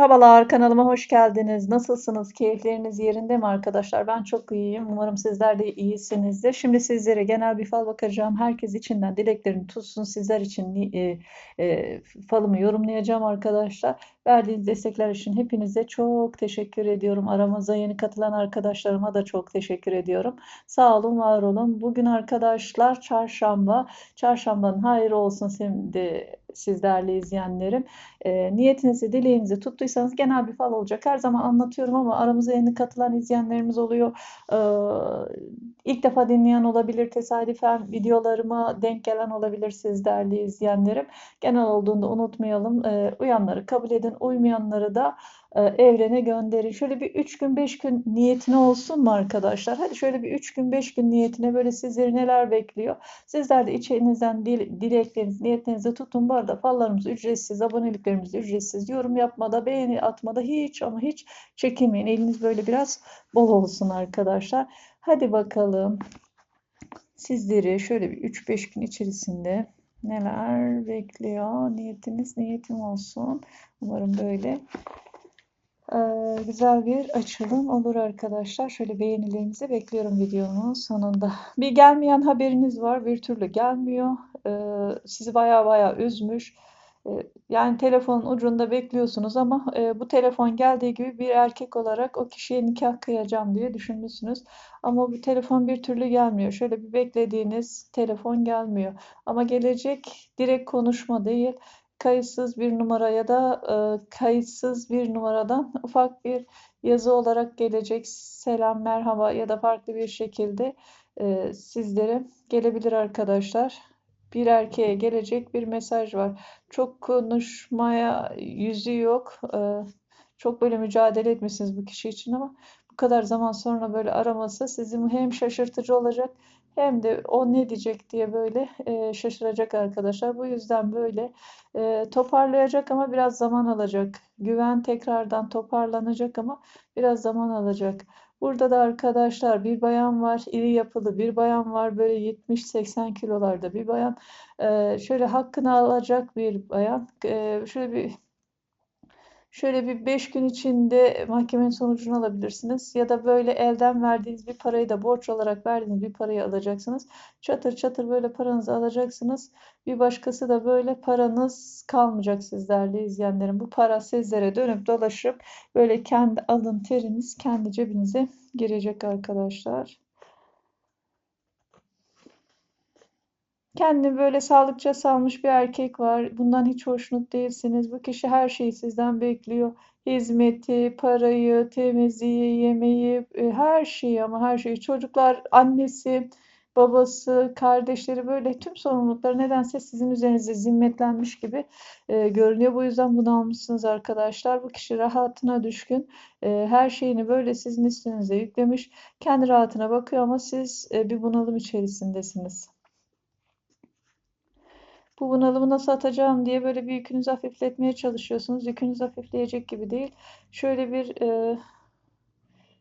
Merhabalar, kanalıma hoş geldiniz. Nasılsınız? Keyifleriniz yerinde mi arkadaşlar? Ben çok iyiyim. Umarım sizler de iyisinizdir. Şimdi sizlere genel bir fal bakacağım. Herkes içinden dileklerini tutsun. Sizler için e, e, falımı yorumlayacağım arkadaşlar. Verdiğiniz destekler için hepinize çok teşekkür ediyorum. Aramıza yeni katılan arkadaşlarıma da çok teşekkür ediyorum. Sağ olun, var olun. Bugün arkadaşlar çarşamba. Çarşambanın hayırlı olsun şimdi siz değerli izleyenlerim. E, niyetinizi, dileğinizi tuttuysanız genel bir fal olacak. Her zaman anlatıyorum ama aramıza yeni katılan izleyenlerimiz oluyor. E, ilk defa dinleyen olabilir, tesadüfen videolarıma denk gelen olabilir siz değerli izleyenlerim. Genel olduğunda unutmayalım. E, uyanları kabul edin, uymayanları da evrene gönderin. Şöyle bir 3 gün 5 gün niyetine olsun mu arkadaşlar? Hadi şöyle bir 3 gün 5 gün niyetine böyle sizleri neler bekliyor? Sizler de içinizden dil, dileklerinizi, niyetlerinizi tutun. Bu arada fallarımız ücretsiz, aboneliklerimiz ücretsiz. Yorum yapmada, beğeni atmada hiç ama hiç çekinmeyin. Eliniz böyle biraz bol olsun arkadaşlar. Hadi bakalım. Sizleri şöyle bir 3-5 gün içerisinde neler bekliyor? Niyetiniz niyetim olsun. Umarım böyle güzel bir açılım olur arkadaşlar. Şöyle beğenilerinizi bekliyorum videonun sonunda. Bir gelmeyen haberiniz var. Bir türlü gelmiyor. Ee, sizi baya baya üzmüş. Ee, yani telefonun ucunda bekliyorsunuz ama e, bu telefon geldiği gibi bir erkek olarak o kişiye nikah kıyacağım diye düşünmüşsünüz. Ama bu telefon bir türlü gelmiyor. Şöyle bir beklediğiniz telefon gelmiyor. Ama gelecek direkt konuşma değil kayıtsız bir numara ya da e, kayıtsız bir numaradan ufak bir yazı olarak gelecek selam, merhaba ya da farklı bir şekilde e, sizlere gelebilir arkadaşlar. Bir erkeğe gelecek bir mesaj var. Çok konuşmaya yüzü yok. E, çok böyle mücadele etmişsiniz bu kişi için ama bu kadar zaman sonra böyle araması sizi hem şaşırtıcı olacak hem de o ne diyecek diye böyle e, şaşıracak arkadaşlar. Bu yüzden böyle e, toparlayacak ama biraz zaman alacak. Güven tekrardan toparlanacak ama biraz zaman alacak. Burada da arkadaşlar bir bayan var, iri yapılı bir bayan var, böyle 70-80 kilolarda bir bayan. E, şöyle hakkını alacak bir bayan. E, şöyle bir Şöyle bir 5 gün içinde mahkemenin sonucunu alabilirsiniz. Ya da böyle elden verdiğiniz bir parayı da borç olarak verdiğiniz bir parayı alacaksınız. Çatır çatır böyle paranızı alacaksınız. Bir başkası da böyle paranız kalmayacak sizlerle izleyenlerin. Bu para sizlere dönüp dolaşıp böyle kendi alın teriniz kendi cebinize girecek arkadaşlar. Kendini böyle sağlıkça salmış bir erkek var. Bundan hiç hoşnut değilsiniz. Bu kişi her şeyi sizden bekliyor. Hizmeti, parayı, temizliği, yemeği, e, her şeyi ama her şeyi. Çocuklar, annesi, babası, kardeşleri böyle tüm sorumlulukları nedense sizin üzerinize zimmetlenmiş gibi e, görünüyor. Bu yüzden bunu almışsınız arkadaşlar. Bu kişi rahatına düşkün. E, her şeyini böyle sizin üstünüze yüklemiş. Kendi rahatına bakıyor ama siz e, bir bunalım içerisindesiniz bu bunalımı nasıl atacağım diye böyle bir yükünüzü hafifletmeye çalışıyorsunuz. Yükünüz hafifleyecek gibi değil. Şöyle bir e,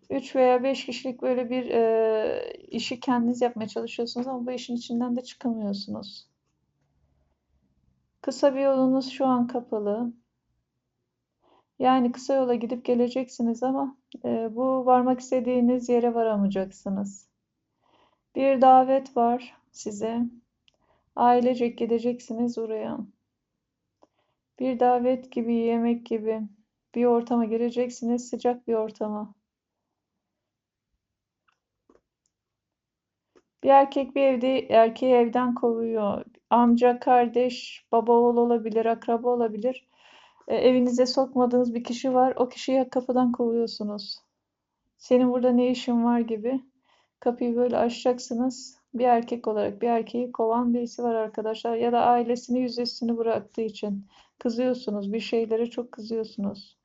3 veya 5 kişilik böyle bir e, işi kendiniz yapmaya çalışıyorsunuz ama bu işin içinden de çıkamıyorsunuz. Kısa bir yolunuz şu an kapalı. Yani kısa yola gidip geleceksiniz ama e, bu varmak istediğiniz yere varamayacaksınız. Bir davet var size. Ailecek gideceksiniz oraya. Bir davet gibi, yemek gibi bir ortama gireceksiniz, sıcak bir ortama. Bir erkek bir evde erkeği evden kovuyor. Amca, kardeş, baba oğul olabilir, akraba olabilir. E, evinize sokmadığınız bir kişi var. O kişiyi kapıdan kovuyorsunuz. Senin burada ne işin var gibi. Kapıyı böyle açacaksınız bir erkek olarak bir erkeği kovan birisi var arkadaşlar. Ya da ailesini yüzüstünü bıraktığı için kızıyorsunuz. Bir şeylere çok kızıyorsunuz.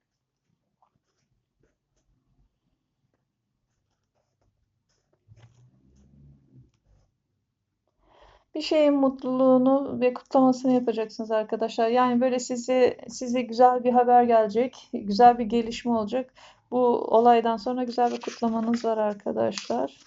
Bir şeyin mutluluğunu ve kutlamasını yapacaksınız arkadaşlar. Yani böyle size size güzel bir haber gelecek, güzel bir gelişme olacak. Bu olaydan sonra güzel bir kutlamanız var arkadaşlar.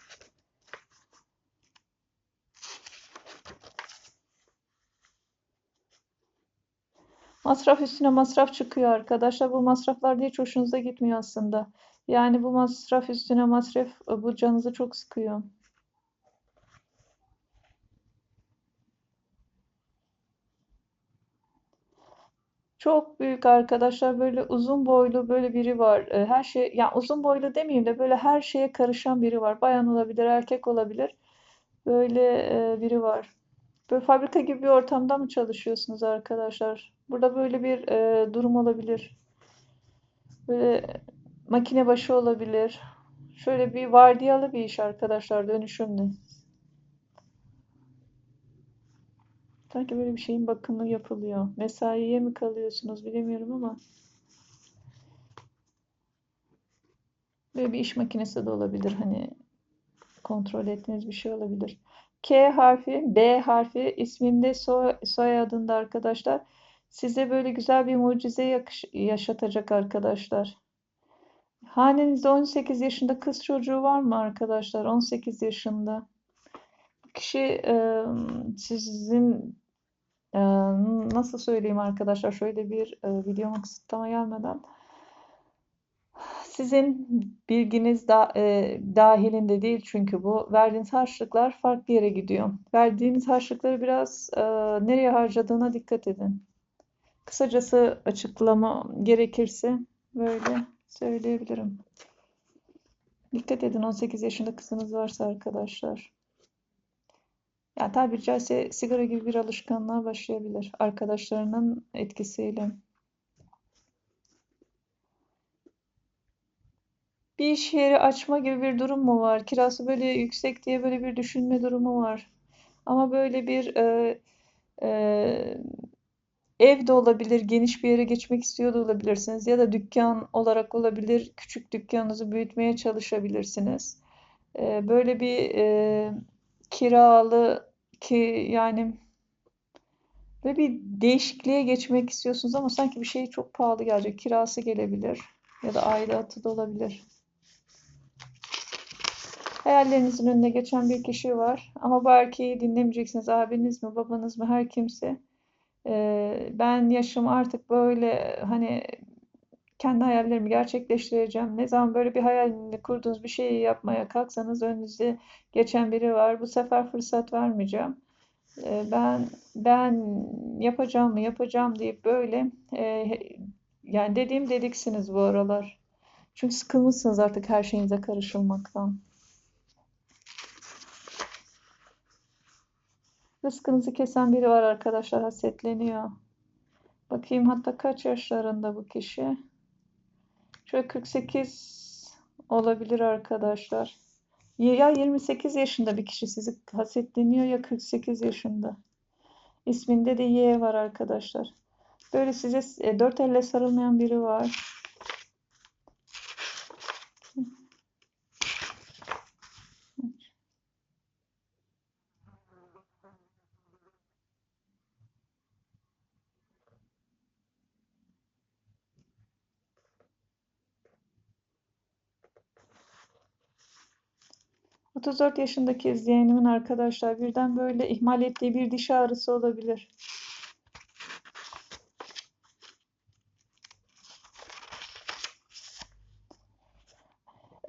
Masraf üstüne masraf çıkıyor arkadaşlar. Bu masraflar da hiç hoşunuza gitmiyor aslında. Yani bu masraf üstüne masraf e, bu canınızı çok sıkıyor. Çok büyük arkadaşlar böyle uzun boylu böyle biri var. E, Her şey yani uzun boylu demeyeyim de böyle her şeye karışan biri var. Bayan olabilir, erkek olabilir. Böyle e, biri var. Böyle fabrika gibi bir ortamda mı çalışıyorsunuz arkadaşlar? Burada böyle bir e, durum olabilir. Böyle makine başı olabilir. Şöyle bir vardiyalı bir iş arkadaşlar dönüşümlü. Sanki böyle bir şeyin bakımı yapılıyor. Mesaiye mi kalıyorsunuz bilemiyorum ama böyle bir iş makinesi de olabilir. Hani kontrol ettiğiniz bir şey olabilir. K harfi, B harfi isminde soy, soyadında arkadaşlar size böyle güzel bir mucize yakış- yaşatacak arkadaşlar. Hanenizde 18 yaşında kız çocuğu var mı arkadaşlar? 18 yaşında. Bu kişi sizin nasıl söyleyeyim arkadaşlar? Şöyle bir e, videoma kısıtlama gelmeden sizin bilginiz da, e, dahilinde değil çünkü bu. Verdiğiniz harçlıklar farklı yere gidiyor. Verdiğiniz harçlıkları biraz e, nereye harcadığına dikkat edin. Kısacası açıklama gerekirse böyle söyleyebilirim. Dikkat edin 18 yaşında kızınız varsa arkadaşlar. Yani tabiri caizse sigara gibi bir alışkanlığa başlayabilir arkadaşlarının etkisiyle. Bir iş yeri açma gibi bir durum mu var? Kirası böyle yüksek diye böyle bir düşünme durumu var. Ama böyle bir e, e, ev de olabilir, geniş bir yere geçmek istiyor da olabilirsiniz. Ya da dükkan olarak olabilir, küçük dükkanınızı büyütmeye çalışabilirsiniz. E, böyle bir e, kiralı ki yani böyle bir değişikliğe geçmek istiyorsunuz ama sanki bir şey çok pahalı gelecek. Kirası gelebilir ya da aidatı da olabilir. Hayallerinizin önüne geçen bir kişi var. Ama bu erkeği dinlemeyeceksiniz. Abiniz mi, babanız mı, her kimse. Ben yaşım artık böyle hani kendi hayallerimi gerçekleştireceğim. Ne zaman böyle bir hayalini kurduğunuz bir şeyi yapmaya kalksanız önünüzde geçen biri var. Bu sefer fırsat vermeyeceğim. Ben ben yapacağım mı yapacağım deyip böyle yani dediğim dediksiniz bu aralar. Çünkü sıkılmışsınız artık her şeyinize karışılmaktan. Rızkınızı kesen biri var arkadaşlar hasetleniyor. Bakayım hatta kaç yaşlarında bu kişi? Şöyle 48 olabilir arkadaşlar. Ya 28 yaşında bir kişi sizi hasetleniyor ya 48 yaşında. İsminde de Y var arkadaşlar. Böyle size e, dört elle sarılmayan biri var. 34 yaşındaki izleyenimin arkadaşlar birden böyle ihmal ettiği bir diş ağrısı olabilir.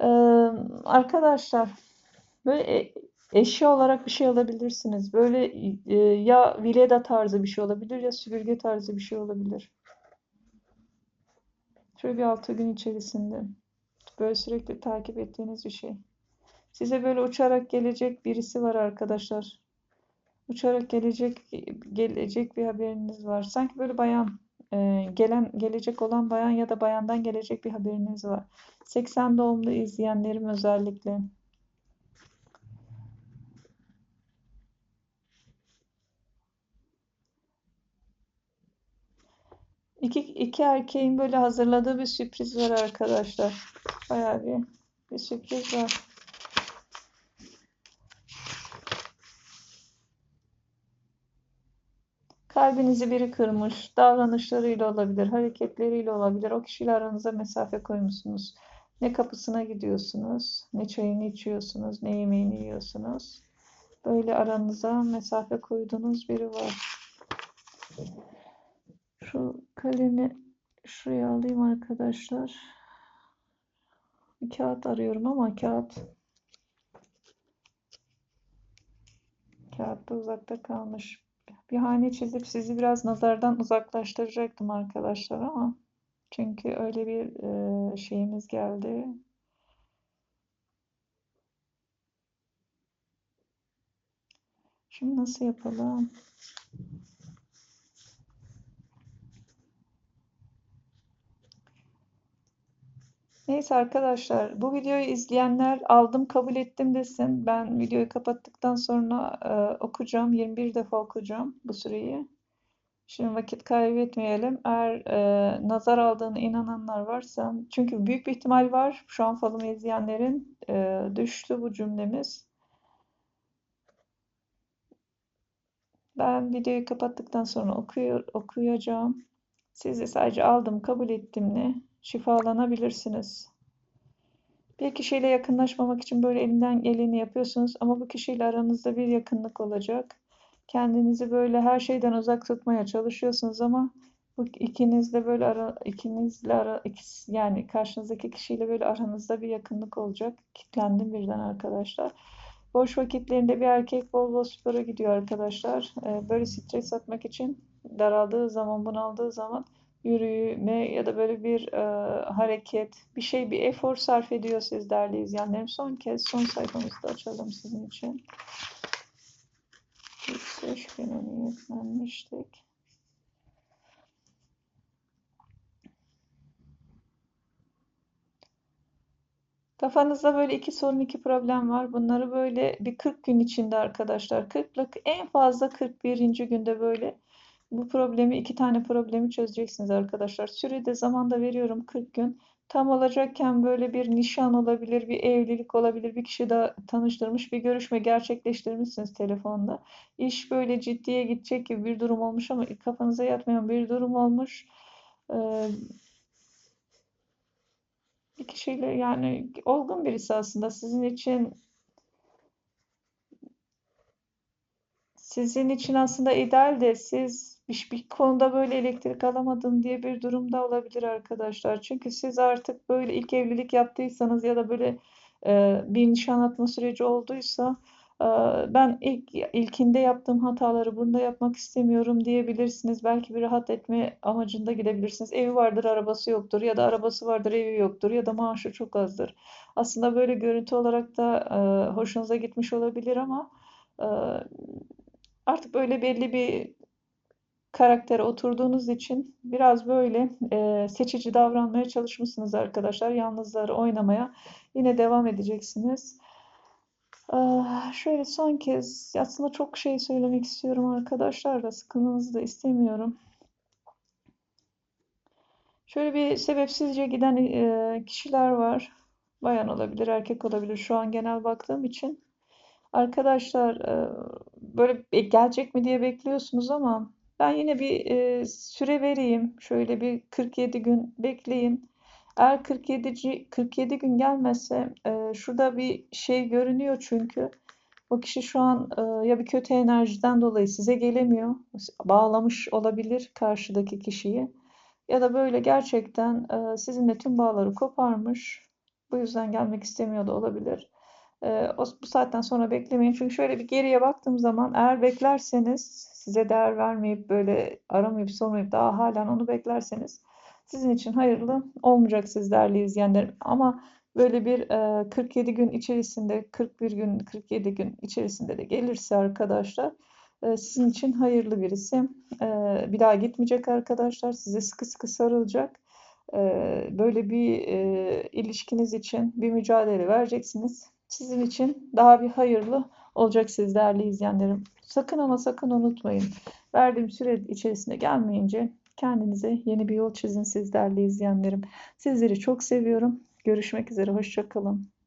Ee, arkadaşlar böyle e- eşya olarak bir şey alabilirsiniz. Böyle e, ya vileda tarzı bir şey olabilir ya süpürge tarzı bir şey olabilir. Şöyle bir 6 gün içerisinde. Böyle sürekli takip ettiğiniz bir şey. Size böyle uçarak gelecek birisi var arkadaşlar. Uçarak gelecek gelecek bir haberiniz var. Sanki böyle bayan e, gelen gelecek olan bayan ya da bayandan gelecek bir haberiniz var. 80 doğumlu izleyenlerim özellikle. İki, iki erkeğin böyle hazırladığı bir sürpriz var arkadaşlar. Bayağı bir, bir sürpriz var. Kalbinizi biri kırmış, davranışlarıyla olabilir, hareketleriyle olabilir. O kişiyle aranıza mesafe koymuşsunuz. Ne kapısına gidiyorsunuz, ne çayını içiyorsunuz, ne yemeğini yiyorsunuz. Böyle aranıza mesafe koyduğunuz biri var. Şu kalemi şuraya alayım arkadaşlar. Bir kağıt arıyorum ama kağıt kağıt da uzakta kalmış. Bir hane çizip sizi biraz nazardan uzaklaştıracaktım arkadaşlar ama çünkü öyle bir e, şeyimiz geldi. Şimdi nasıl yapalım? Neyse arkadaşlar bu videoyu izleyenler aldım kabul ettim desin. Ben videoyu kapattıktan sonra e, okuyacağım. 21 defa okuyacağım bu süreyi. Şimdi vakit kaybetmeyelim. Eğer e, nazar aldığını inananlar varsa çünkü büyük bir ihtimal var şu an falımı izleyenlerin e, düştü bu cümlemiz. Ben videoyu kapattıktan sonra okuyor, okuyacağım. Siz de sadece aldım kabul ettimle şifalanabilirsiniz. Bir kişiyle yakınlaşmamak için böyle elinden geleni yapıyorsunuz ama bu kişiyle aranızda bir yakınlık olacak. Kendinizi böyle her şeyden uzak tutmaya çalışıyorsunuz ama bu ikinizle böyle ara, ikinizle ara, ikisi, yani karşınızdaki kişiyle böyle aranızda bir yakınlık olacak. Kitlendim birden arkadaşlar. Boş vakitlerinde bir erkek bol bol spora gidiyor arkadaşlar. Ee, böyle stres atmak için daraldığı zaman, bunaldığı zaman yürüme ya da böyle bir e, hareket, bir şey, bir efor sarf ediyor siz değerli izleyenlerim. Son kez son sayfamızı da açalım sizin için. İlk beş güne niyetlenmiştik. Kafanızda böyle iki sorun, iki problem var. Bunları böyle bir 40 gün içinde arkadaşlar. 40'lık en fazla 41. günde böyle bu problemi, iki tane problemi çözeceksiniz arkadaşlar. Sürede zamanda veriyorum 40 gün. Tam olacakken böyle bir nişan olabilir, bir evlilik olabilir, bir kişi daha tanıştırmış, bir görüşme gerçekleştirmişsiniz telefonda. İş böyle ciddiye gidecek gibi bir durum olmuş ama kafanıza yatmayan bir durum olmuş. Ee, bir kişiyle yani olgun birisi aslında sizin için sizin için aslında ideal de siz bir, bir konuda böyle elektrik alamadım diye bir durumda olabilir arkadaşlar. Çünkü siz artık böyle ilk evlilik yaptıysanız ya da böyle e, bir nişan atma süreci olduysa e, ben ilk ilkinde yaptığım hataları bunda yapmak istemiyorum diyebilirsiniz. Belki bir rahat etme amacında gidebilirsiniz. Evi vardır, arabası yoktur ya da arabası vardır, evi yoktur ya da maaşı çok azdır. Aslında böyle görüntü olarak da e, hoşunuza gitmiş olabilir ama e, artık böyle belli bir karaktere oturduğunuz için biraz böyle e, seçici davranmaya çalışmışsınız arkadaşlar. Yalnızları oynamaya yine devam edeceksiniz. Ee, şöyle son kez aslında çok şey söylemek istiyorum arkadaşlar da sıkılmanızı da istemiyorum. Şöyle bir sebepsizce giden e, kişiler var. Bayan olabilir, erkek olabilir. Şu an genel baktığım için. Arkadaşlar e, böyle gelecek mi diye bekliyorsunuz ama ben yine bir e, süre vereyim. Şöyle bir 47 gün bekleyin. Eğer 47 47 gün gelmezse e, şurada bir şey görünüyor çünkü. O kişi şu an e, ya bir kötü enerjiden dolayı size gelemiyor. Bağlamış olabilir karşıdaki kişiyi. Ya da böyle gerçekten e, sizinle tüm bağları koparmış. Bu yüzden gelmek istemiyor da olabilir. E, o, bu saatten sonra beklemeyin. Çünkü şöyle bir geriye baktığım zaman eğer beklerseniz size değer vermeyip böyle aramayıp sormayıp daha halen onu beklerseniz sizin için hayırlı olmayacak siz değerli izleyenlerim. Ama böyle bir e, 47 gün içerisinde 41 gün 47 gün içerisinde de gelirse arkadaşlar e, sizin için hayırlı birisi. E, bir daha gitmeyecek arkadaşlar. Size sıkı sıkı sarılacak. E, böyle bir e, ilişkiniz için bir mücadele vereceksiniz. Sizin için daha bir hayırlı olacak siz değerli izleyenlerim. Sakın ama sakın unutmayın. Verdiğim süre içerisinde gelmeyince kendinize yeni bir yol çizin siz değerli izleyenlerim. Sizleri çok seviyorum. Görüşmek üzere. Hoşçakalın.